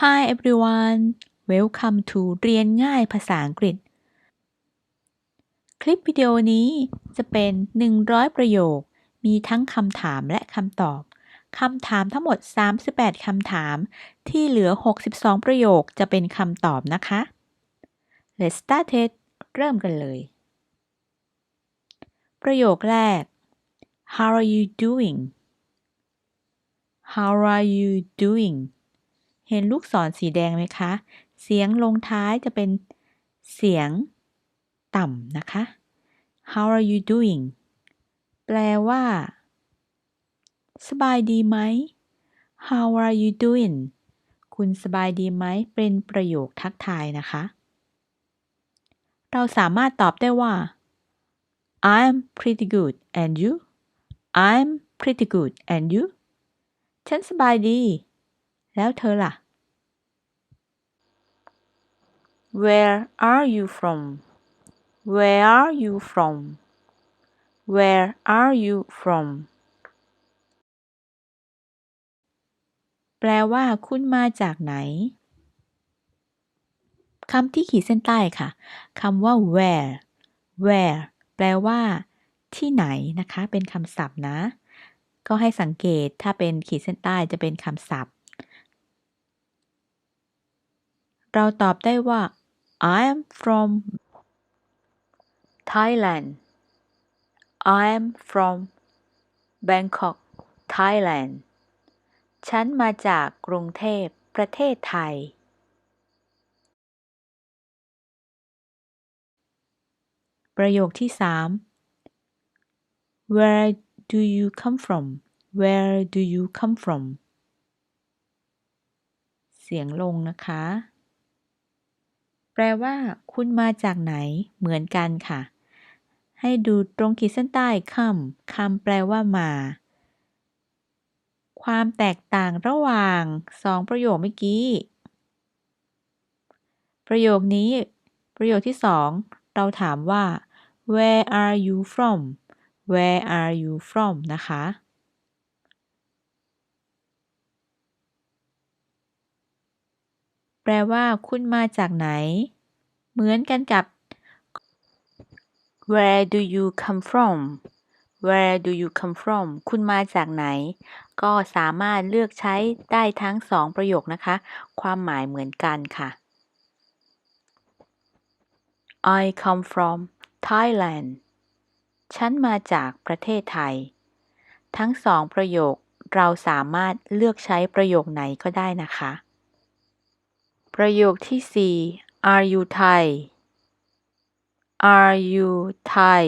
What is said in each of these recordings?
Hi everyone welcome to เรียนง่ายภาษาอังกฤษ คลิปวิดีโอนี้จะเป็น 100 ประโยค มีทั้งคำถามและคำตอบ คำถามทั้งหมด 38 คำถาม ที่เหลือ 62 ประโยคจะเป็นคำตอบนะคะ Let's start it เริ่มกันเลย ประโยคแรก How are you doing How are you doing เห็นลูกศรสีแดงไหมคะ เสียงลงท้ายจะเป็นเสียงต่ำนะคะ How are you doing แปลว่า สบายดีไหม How are you doing คุณสบายดีไหม เป็นประโยคทักทายนะคะ เราสามารถตอบได้ว่า I'm pretty good and you I'm pretty good and you ฉันสบายดี แล้วเธอล่ะ Where are you from Where are you from Where are you from แปลว่าคุณมาจากไหนคำที่ขีดเส้นใต้ค่ะคำว่า where where แปลว่า ที่ไหนนะคะ เป็นคำศัพท์นะ ก็ให้สังเกตถ้าเป็นขีดเส้นใต้จะเป็นคำศัพท์ เราตอบได้ว่า I am from Thailand I am from Bangkok Thailand ฉันมาจากกรุงเทพประเทศไทย ประโยคที่ 3 Where do you come from Where do you come from เสียงลงนะคะ แปลว่า คุณมาจากไหน เหมือนกันค่ะ ให้ดูตรงขีดเส้นใต้ come คำแปลว่ามา ความแตกต่างระหว่างสองประโยคเมื่อกี้ ประโยคนี้ ประโยคที่สองเราถามว่า where are you from where are you from นะคะ แปลว่าคุณมาจากไหน เหมือนกันกับ where do you come from where do you come from คุณมาจากไหน ก็สามารถเลือกใช้ได้ทั้งสองประโยคนะคะ ความหมายเหมือนกันค่ะ I come from Thailand ฉันมาจากประเทศไทย ทั้งสองประโยคเราสามารถเลือกใช้ประโยคไหนก็ได้นะคะ ประโยคที่4 Are you Thai Are you Thai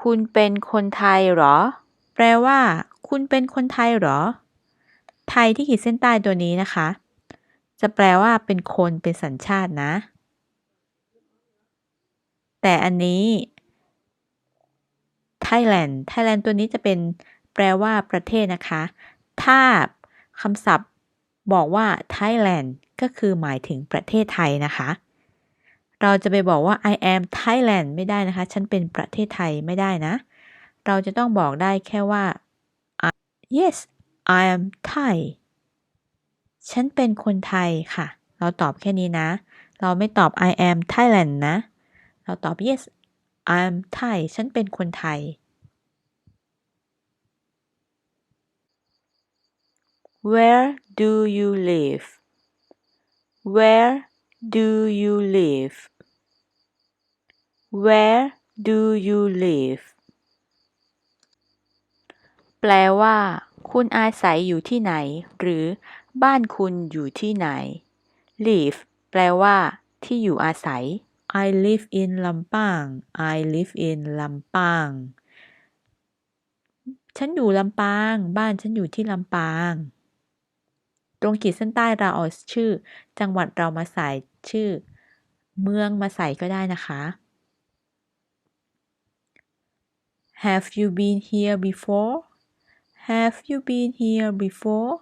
คุณเป็นคนไทยหรอ แปลว่า คุณเป็นคนไทยหรอ ไทยที่ขีดเส้นใต้ตัวนี้นะคะ จะแปลว่าเป็นคนเป็นสัญชาตินะ แต่อันนี้ Thailand Thailand ตัวนี้จะเป็นแปลว่าประเทศนะคะ ถ้า คำศัพท์บอกว่า Thailand ก็คือหมายถึงประเทศไทยนะคะ เราจะไปบอกว่า I am Thailand ไม่ได้นะคะ ฉันเป็นประเทศไทยไม่ได้นะ เราจะต้องบอกได้แค่ว่า yes I am Thai ฉันเป็นคนไทยค่ะ เราตอบแค่นี้นะ เราไม่ตอบ I am Thailand นะ เราตอบ yes I am Thai ฉันเป็นคนไทย Where do you live Where do you live Where do you live แปลว่า คุณอาศัยอยู่ที่ไหน หรือ บ้านคุณอยู่ที่ไหน live แปลว่า ที่อยู่อาศัย I live in Lampang I live in Lampang ฉันอยู่ลำปาง บ้านฉันอยู่ที่ลำปาง ตรงขีดเส้นใต้เราเอาชื่อ จังหวัดเรามาใส่ชื่อ เมืองมาใส่ก็ได้นะคะ Have you been here before Have you been here before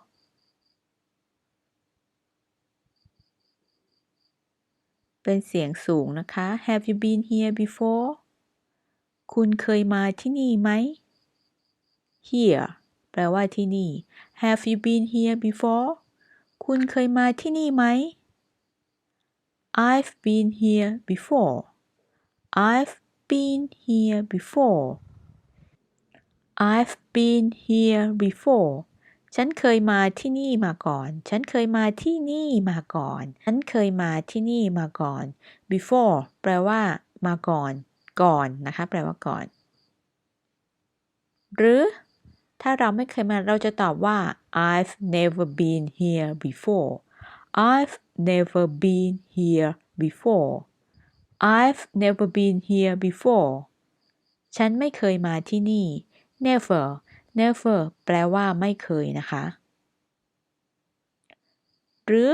เป็นเสียงสูงนะคะ Have you been here before คุณเคยมาที่นี่ไหม here แปลว่าที่นี่ Have you been here before คุณเคยมาที่นี่ไหม I've been here before I've been here before I've been here before ฉันเคยมาที่นี่มาก่อน ฉันเคยมาที่นี่มาก่อน ฉันเคยมาที่นี่มาก่อน before แปลว่า มาก่อน ก่อนนะคะ แปลว่าก่อน หรือ ถ้าเราไม่เคยมาเราจะตอบว่า I've never been here before I've never been here before I've never been here before ฉันไม่เคยมาที่นี่ never never แปลว่าไม่เคยนะคะ หรือ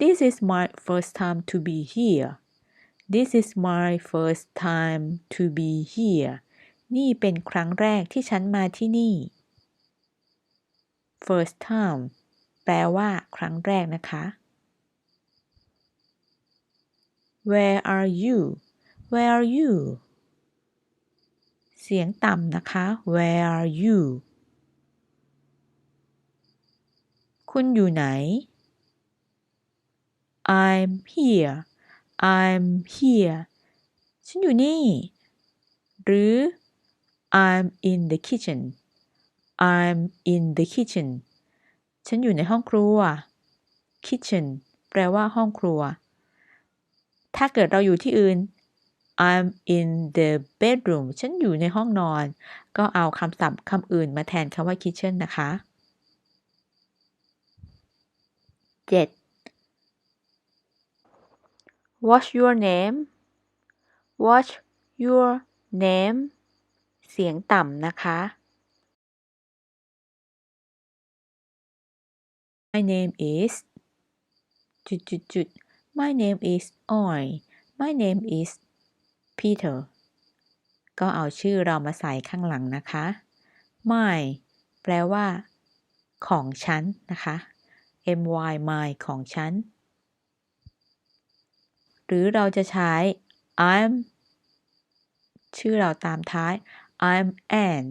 this is my first time to be here this is my first time to be here นี่เป็นครั้งแรกที่ฉันมาที่นี่ first time แปลว่า ครั้งแรกนะคะ Where are you Where are you เสียงต่ำนะคะ Where are you คุณอยู่ไหน I'm here I'm here ฉันอยู่นี่ หรือ I'm in the kitchen I'm in the kitchen ฉันอยู่ในห้องครัว kitchen แปลว่าห้องครัว ถ้าเกิดเราอยู่ที่อื่น I'm in the bedroom ฉันอยู่ในห้องนอน ก็เอาคำศัพท์คำอื่นมาแทนคำว่า kitchen นะคะ 7. What's your name What's your name เสียงต่ำนะคะ My name is จุดจุดจุด My name is Oi My name is Peter ก็เอาชื่อเรามาใส่ข้างหลังนะคะ My แปลว่า ของฉันนะคะ my my ของฉัน หรือเราจะใช้ I'm ชื่อเราตามท้าย I'm Anne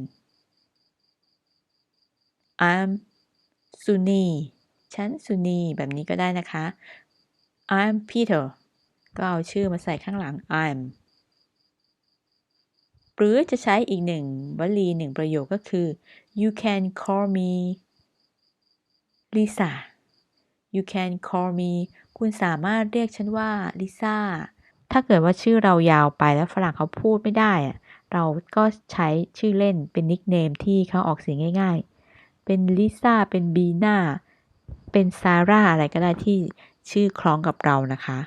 I'm Sunny ฉันสุนีแบบนี้ก็ได้นะคะ I'm Peter ก็เอาชื่อมาใส่ข้างหลัง I'm หรือจะใช้อีกหนึ่งวลีหนึ่งประโยคก็คือ you can call me Lisa you can call me คุณสามารถเรียกฉันว่าลิซ่า ถ้าเกิดว่าชื่อเรายาวไปแล้วฝรั่งเขาพูดไม่ได้ เราก็ใช้ชื่อเล่นเป็นนิกเนมที่เขาออกเสียงง่าย ๆ เป็นลิซ่า เป็นบีน่า เป็นซาร่าอะไรก็ได้ที่ชื่อคล้องกับเรานะคะ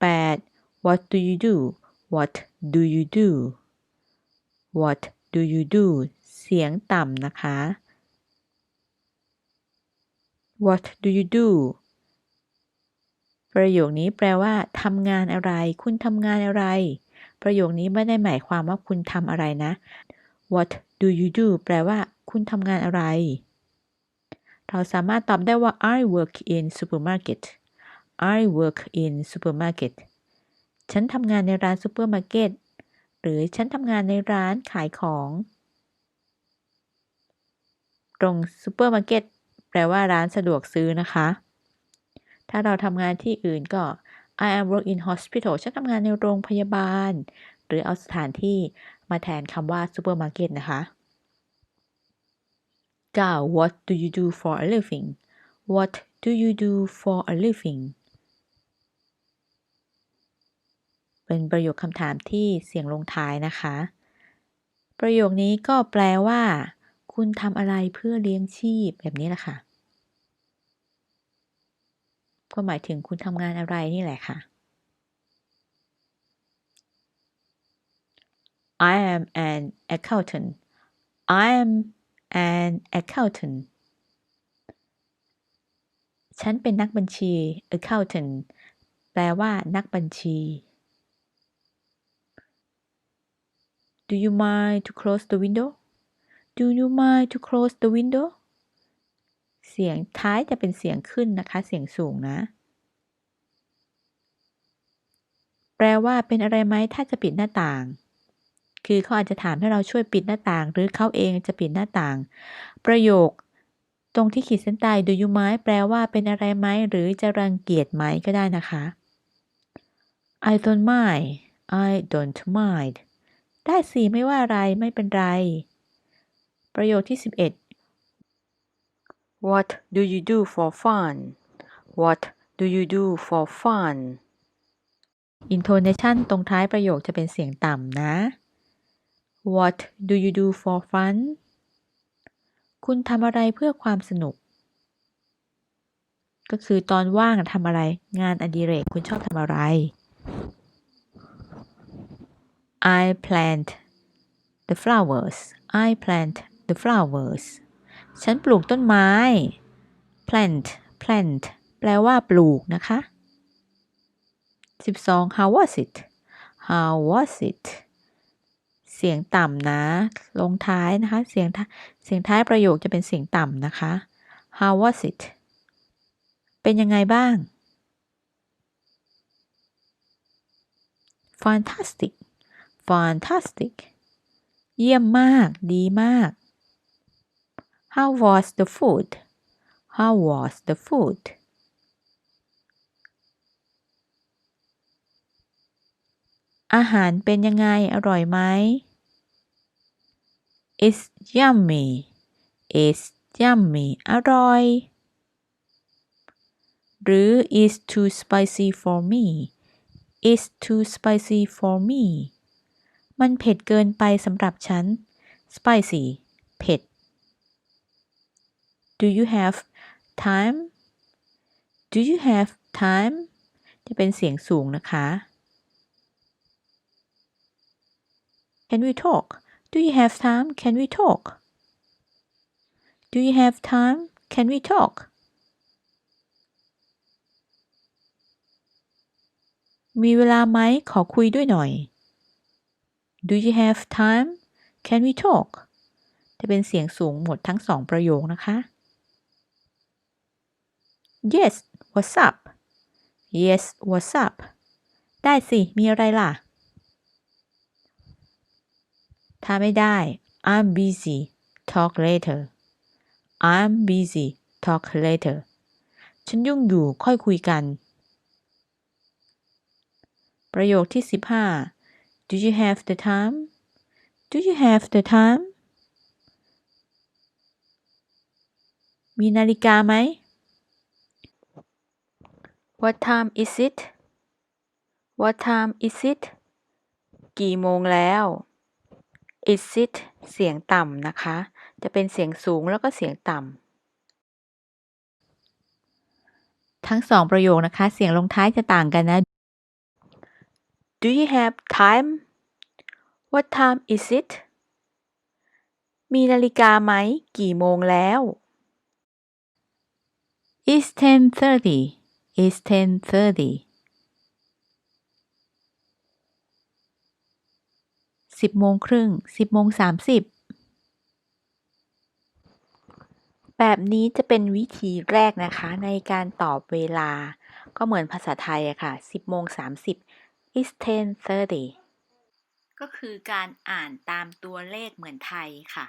8. What do you do What do you do What do you do เสียงต่ำนะคะ What do you do ประโยคนี้แปลว่าทำงานอะไร คุณทำงานอะไร ประโยคนี้ไม่ได้หมายความว่าคุณทำอะไรนะ What do you do แปลว่า คุณทำงานอะไร เราสามารถตอบได้ว่า I work in supermarket I work in supermarket ฉันทำงานในร้านซูเปอร์มาร์เก็ต หรือฉันทำงานในร้านขายของ ตรงซูเปอร์มาร์เก็ตแปลว่าร้านสะดวกซื้อนะคะ ถ้าเราทำงานที่อื่นก็ I am work in hospital ฉันทำงานในโรงพยาบาล หรือเอาสถานที่มาแทนคำว่าซูเปอร์มาร์เก็ตนะคะ 9. What do you do for a living What do you do for a living เป็นประโยคคำถามที่เสียงลงท้ายนะคะ ประโยคนี้ก็แปลว่า คุณทำอะไรเพื่อเลี้ยงชีพแบบนี้แหละค่ะ ก็หมายถึงคุณทำงานอะไรนี่แหละค่ะ I am an accountant I am an accountant ฉันเป็นนักบัญชี accountant แปลว่า นักบัญชี Do you mind to close the window Do you mind to close the window เสียงท้ายจะเป็นเสียงขึ้นนะคะ เสียงสูงนะ แปลว่าเป็นอะไรไหมถ้าจะปิดหน้าต่าง คือเขาอาจจะถามให้เราช่วยปิดหน้าต่าง หรือเขาเองจะปิดหน้าต่าง ประโยค ตรงที่ขีดเส้นใต้ do you mind แปลว่าเป็นอะไรไหมหรือจะรังเกียจไหมก็ได้นะคะ I don't mind I don't mind ได้สิไม่ว่าอะไรไม่เป็นไร ประโยคที่ 11 What do you do for fun? What do you do for fun? intonation ตรงท้ายประโยคจะเป็นเสียงต่ำนะ What do you do for fun คุณทำอะไรเพื่อความสนุก ก็คือตอนว่างทำอะไร งานอดิเรกคุณชอบทำอะไร I plant the flowers I plant the flowers ฉันปลูกต้นไม้ plant plant แปลว่าปลูกนะคะ 12 how was it how was it เสียงต่ำนะ ลงท้ายนะคะ เสียงท้ายเสียงท้ายประโยคจะเป็นเสียงต่ำนะคะ how was it เป็นยังไงบ้าง fantastic fantastic เยี่ยมมาก ดีมาก how was the food how was the food อาหารเป็นยังไง อร่อยไหม It's yummy It's yummy อร่อย หรือ It's too spicy for me It's too spicy for me มันเผ็ดเกินไปสำหรับฉัน spicy เผ็ด Do you have time Do you have time จะเป็นเสียงสูงนะคะ Can we talk Do you have time Can we talk Do you have time Can we talk มีเวลาไหมขอคุยด้วยหน่อย Do you have time Can we talk จะเป็นเสียงสูงหมดทั้งสองประโยคนะคะ Yes what's up Yes what's up ได้สิ มีอะไรล่ะ ถ้าไม่ได้ I'm busy talk later I'm busy talk later ฉันยุ่งอยู่ค่อยคุยกัน ประโยคที่ 15 Do you have the time Do you have the time มีนาฬิกาไหม What time is it? What time is it? กี่โมงแล้ว is it เสียงต่ำนะคะ จะเป็นเสียงสูงแล้วก็เสียงต่ำ ทั้งสองประโยคนะคะ เสียงลงท้ายจะต่างกันนะ Do you have time What time is it มีนาฬิกาไหม กี่โมงแล้ว It's 10:30 It's 10:30 สิบโมงครึ่งสิบโมงสามสิบแบบนี้จะเป็นวิธีแรกนะคะในการตอบเวลา ก็เหมือนภาษาไทยอะค่ะ 10โมง30 is 10:30 ก็คือการอ่านตามตัวเลขเหมือนไทยค่ะ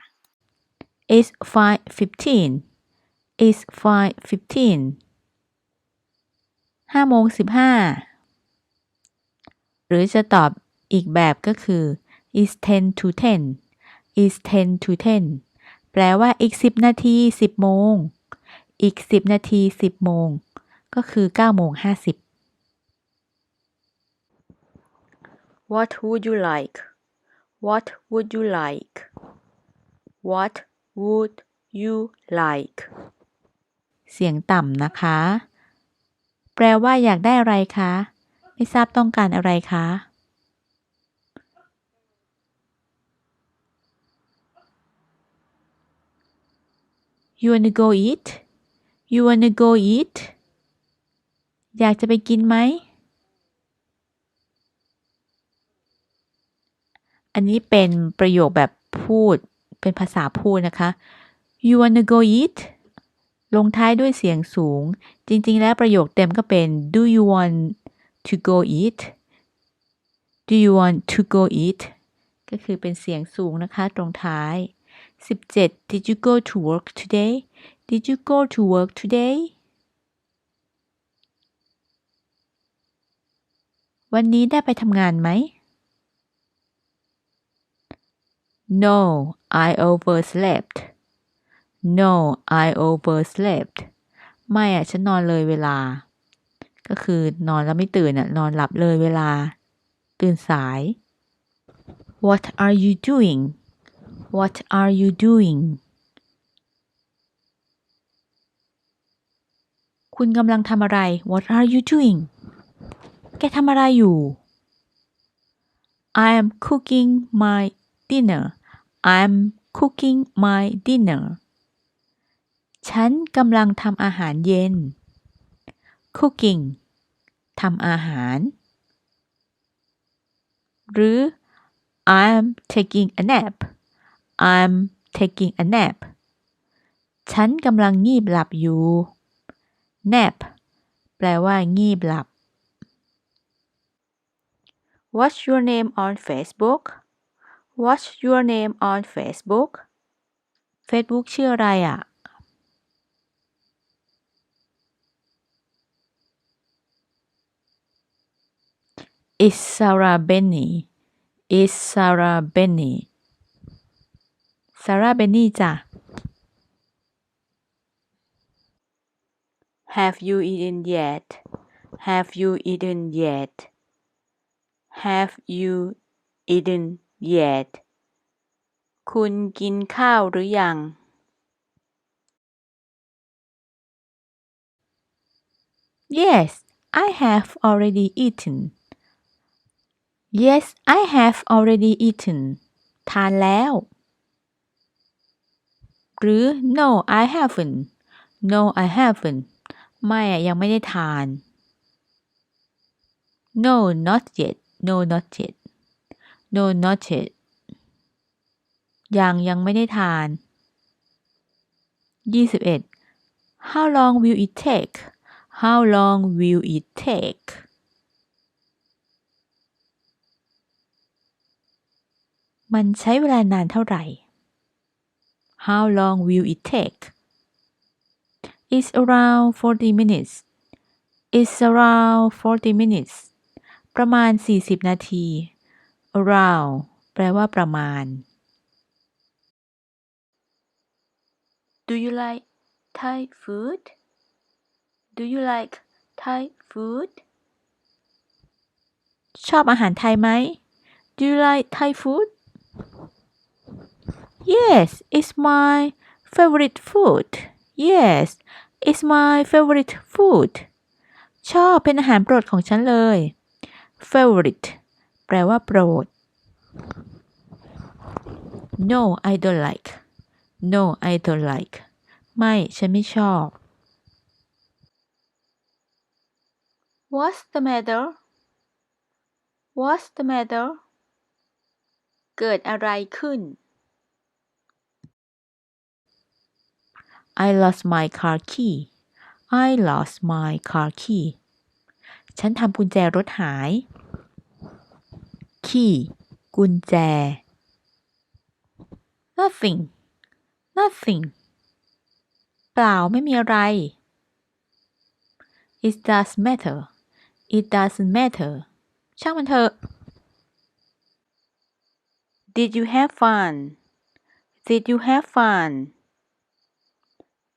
is 5:15 is 5:15 5โมง15 หรือจะตอบอีกแบบก็คือ is 10 to 10 is 10 to 10แปลว่าอีก10นาที10โมง อีก10นาที10โมง ก็คือ9โมง50 What would you like? What would you like? What would you like? เสียงต่ำนะคะ แปลว่าอยากได้อะไรคะ ไม่ทราบต้องการอะไรคะ You wanna go eat You wanna go eat อยากจะไปกินไหม อันนี้เป็นประโยคแบบพูด เป็นภาษาพูดนะคะ You wanna go eat ลงท้ายด้วยเสียงสูง จริง ๆ แล้วประโยคเต็มก็เป็น Do you want to go eat Do you want to go eat ก็คือเป็นเสียงสูงนะคะ ตรงท้าย 17 Did you go to work today Did you go to work today วันนี้ได้ไปทำงานไหม No I overslept No I overslept ไม่อะฉันนอนเลยเวลา ก็คือนอนแล้วไม่ตื่นอะนอนหลับเลยเวลา ตื่นสาย What are you doing What are you doing คุณกำลังทำอะไร What are you doing แกทำอะไรอยู่ I am cooking my dinner I am cooking my dinner ฉันกำลังทำอาหารเย็น cooking ทำอาหาร หรือ I'm taking a nap I'm taking a nap ฉันกำลังงีบหลับอยู่ nap แปลว่า งีบหลับ What's your name on Facebook What's your name on Facebook Facebook ชื่ออะไรอะ Is Sarah Benny Is Sarah Benny Sarah Benny จ้ะ Have you eaten yet Have you eaten yet Have you eaten yet คุณกินข้าวหรือยัง Yes I have already eaten Yes I have already eaten ทานแล้ว หรือ No I haven't No I haven't ไม่อะยังไม่ได้ทาน No not yet No not yet No not yet ยังยังไม่ได้ทาน 21 How long will it take How long will it take มันใช้เวลานานเท่าไหร่ How long will it take It's around 40 minutes It's around 40 minutes ประมาณ 40 นาที around แปลว่าประมาณ Do you like Thai food Do you like Thai food ชอบอาหารไทยไหม Do you like Thai food Yes it's my favorite food Yes it's my favorite food ชอบเป็นอาหารโปรดของฉันเลย favorite แปลว่าโปรด No I don't like No I don't like ไม่ ฉันไม่ชอบ What's the matter What's the matter เกิดอะไรขึ้น I lost my car key I lost my car key ฉันทำกุญแจรถหาย key กุญแจ nothing nothing เปล่าไม่มีอะไร it does matter it doesn't matter ช่างมันเถอะ Did you have fun Did you have fun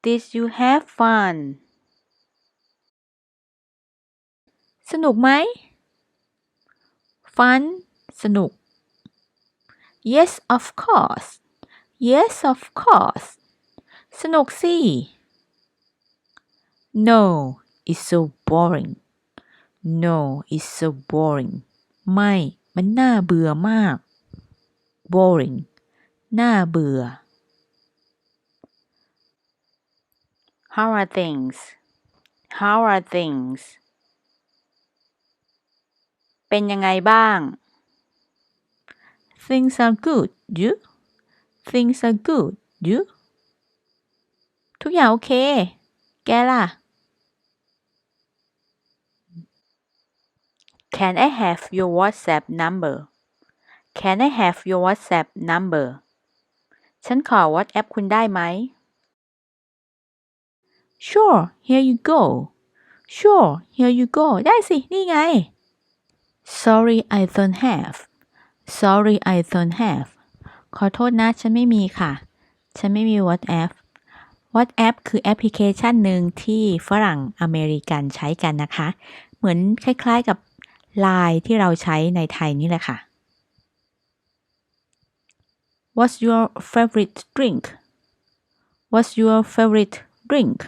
Did you have fun สนุกไหม fun สนุก yes of course yes of course สนุกสิ no it's so boring no it's so boring ไม่ มันน่าเบื่อมาก boring น่าเบื่อ How are things How are things เป็นยังไงบ้าง things are good you things are good you ทุกอย่างโอเค แกล่ะ Can I have your WhatsApp number Can I have your WhatsApp number ฉันขอ WhatsApp คุณได้ไหม Sure here you go Sure here you go ได้สิ นี่ไง Sorry I don't have Sorry I don't have ขอโทษนะ ฉันไม่มีค่ะ ฉันไม่มี WhatsApp WhatsApp คือแอปพลิเคชันหนึ่งที่ฝรั่งอเมริกันใช้กันนะคะ เหมือนคล้ายๆกับ Line ที่เราใช้ในไทยนี่แหละค่ะ What's your favorite drink What's your favorite drink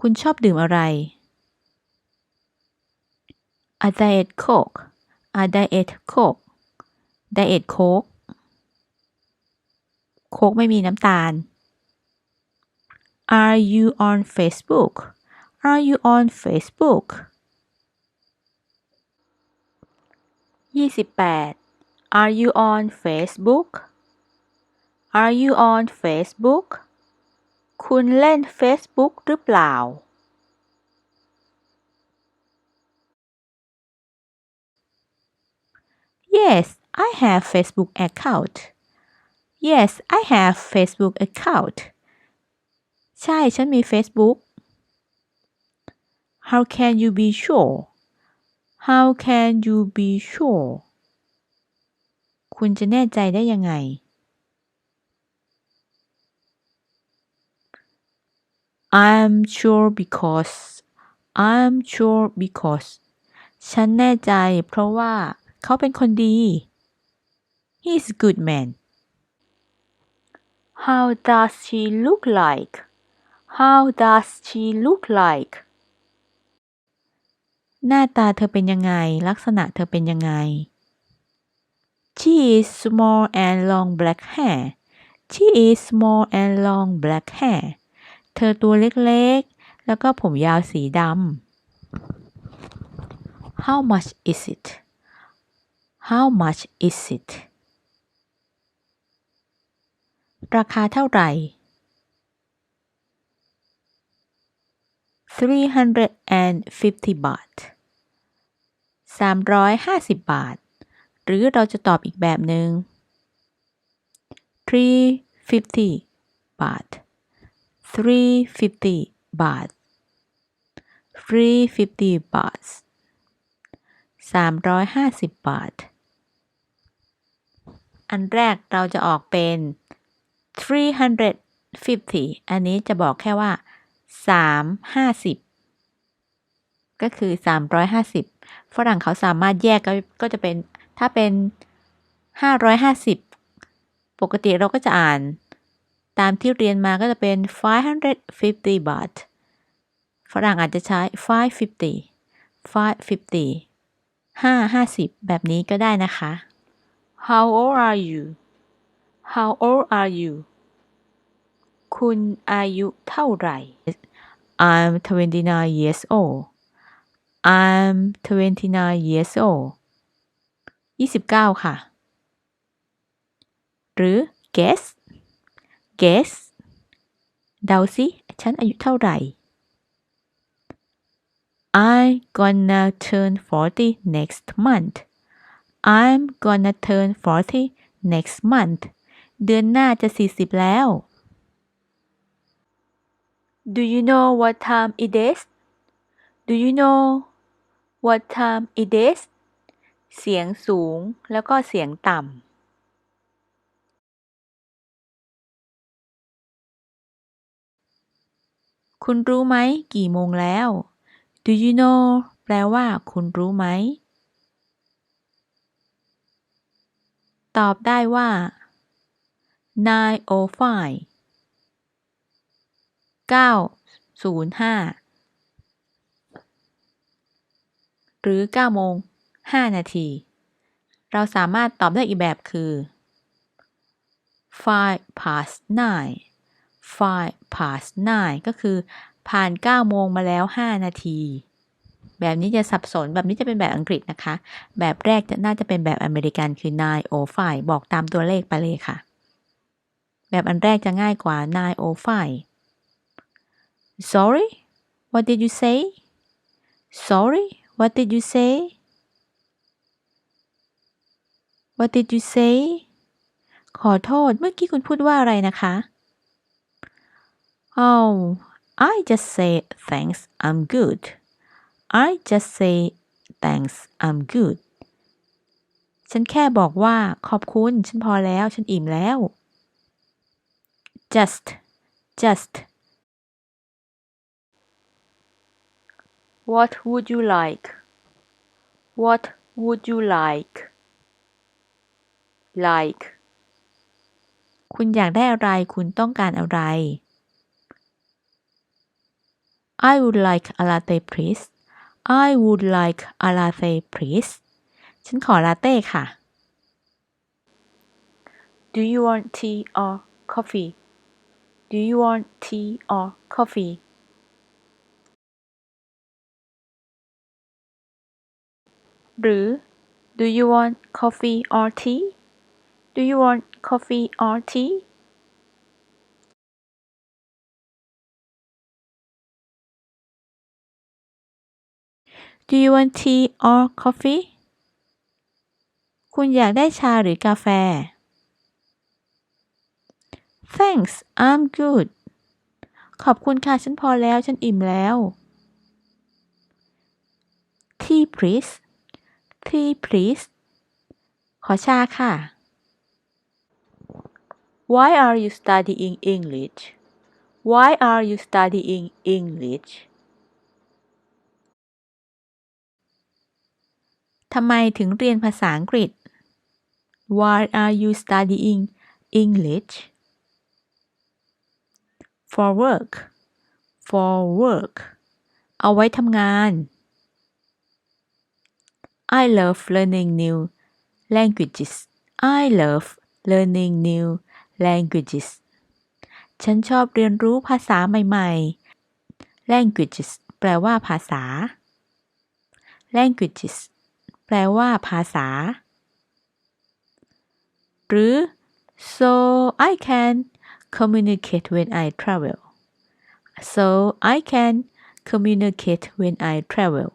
คุณชอบดื่มอะไร A diet coke A diet coke diet coke โค้กไม่มีน้ำตาล Are you on Facebook Are you on Facebook 28 Are you on Facebook Are you on Facebook คุณเล่น Facebook หรือเปล่า Yes I have Facebook account Yes I have Facebook account ใช่ ฉันมี Facebook How can you be sure How can you be sure คุณจะแน่ใจได้ยังไง I'm sure because I'm sure because ฉันแน่ใจเพราะว่าเขาเป็นคนดี He's a good man How does she look like How does she look like หน้าตาเธอเป็นยังไง ลักษณะเธอเป็นยังไง She is small and long black hair She is small and long black hair เธอตัวเล็กๆ แล้วก็ผมยาวสีดำ How much is it How much is it ราคาเท่าไหร่ 350 บาท 350 บาท หรือเราจะตอบอีกแบบหนึ่ง350 บาท 350บาท350บาท350 บาท อันแรกเราจะออกเป็น 350 อันนี้จะบอกแค่ว่า 350 ก็คือ 350 ฝรั่งเขาสามารถแยกก็ก็จะเป็นถ้าเป็น 550 ปกติเราก็จะอ่าน ตามที่เรียนมาก็จะเป็น 550 บาท ฝรั่งอาจจะใช้ 550 550 550 แบบนี้ก็ได้นะคะ How old are you How old are you คุณอายุเท่าไหร่ I'm 29 years old I'm 29 years old 29 ค่ะ หรือ guess guess เดาสิฉันอายุเท่าไหร่ I'm gonna turn 40 next month I'm gonna turn 40 next month เดือนหน้าจะ 40 แล้ว Do you know what time it is Do you know what time it is เสียงสูงแล้วก็เสียงต่ำ คุณรู้ไหม กี่โมงแล้ว Do you know แปลว่า คุณรู้ไหม ตอบได้ว่า nine o five เก้าศูนย์ห้าหรือเก้าโมงห้านาที เราสามารถตอบได้อีกแบบคือ five past nine five past nine ก็คือผ่าน9โมงมาแล้ว 5 นาที แบบนี้จะสับสนแบบนี้จะเป็นแบบอังกฤษนะคะ แบบแรกจะน่าจะเป็นแบบอเมริกันคือ nine o five บอกตามตัวเลขไปเลยค่ะ แบบอันแรกจะง่ายกว่า nine o five sorry what did you say sorry what did you say What did you say ขอโทษเมื่อกี้คุณพูดว่าอะไรนะคะ Oh I just say thanks I'm good I just say thanks I'm good ฉันแค่บอกว่าขอบคุณ ฉันพอแล้ว ฉันอิ่มแล้ว just just What would you like What would you like like คุณอยากได้อะไร คุณต้องการอะไร I would like a latte please I would like a latte please ฉันขอลาเต้ค่ะ Do you want tea or coffee Do you want tea or coffee หรือ Do you want coffee or tea Do you want coffee or tea Do you want tea or coffee คุณอยากได้ชาหรือกาแฟ Thanks I'm good ขอบคุณค่ะ ฉันพอแล้ว ฉันอิ่มแล้ว Tea please Tea please ขอชาค่ะ Why are you studying English Why are you studying English ทำไมถึงเรียนภาษาอังกฤษ Why are you studying English for work for work เอาไว้ทำงาน I love learning new languages I love learning new languages ฉันชอบเรียนรู้ภาษาใหม่ๆ languages แปลว่าภาษา languages แปลว่าภาษา หรือ so I can communicate when I travel so I can communicate when I travel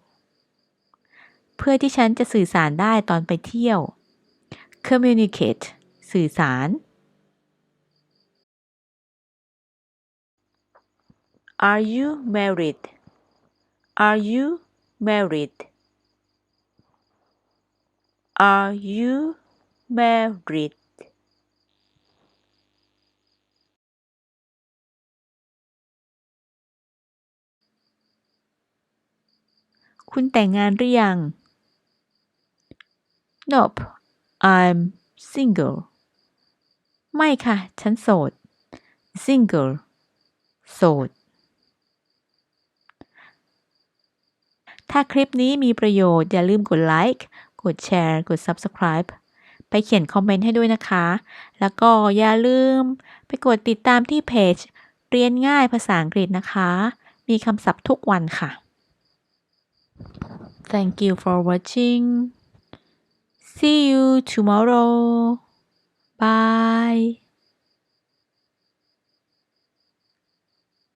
เพื่อที่ฉันจะสื่อสารได้ตอนไปเที่ยว communicate สื่อสาร Are you married Are you married Are you married คุณแต่งงานหรือยัง Nope I'm single ไม่ค่ะ ฉันโสด single โสด ถ้าคลิปนี้มีประโยชน์อย่าลืมกดไลค์ กดแชร์กด Subscribe ไปเขียนคอมเมนต์ให้ด้วยนะคะ แล้วก็อย่าลืมไปกดติดตามที่เพจ เรียนง่ายภาษาอังกฤษนะคะ มีคำศัพท์ทุกวันค่ะ Thank you for watching. See you tomorrow. Bye.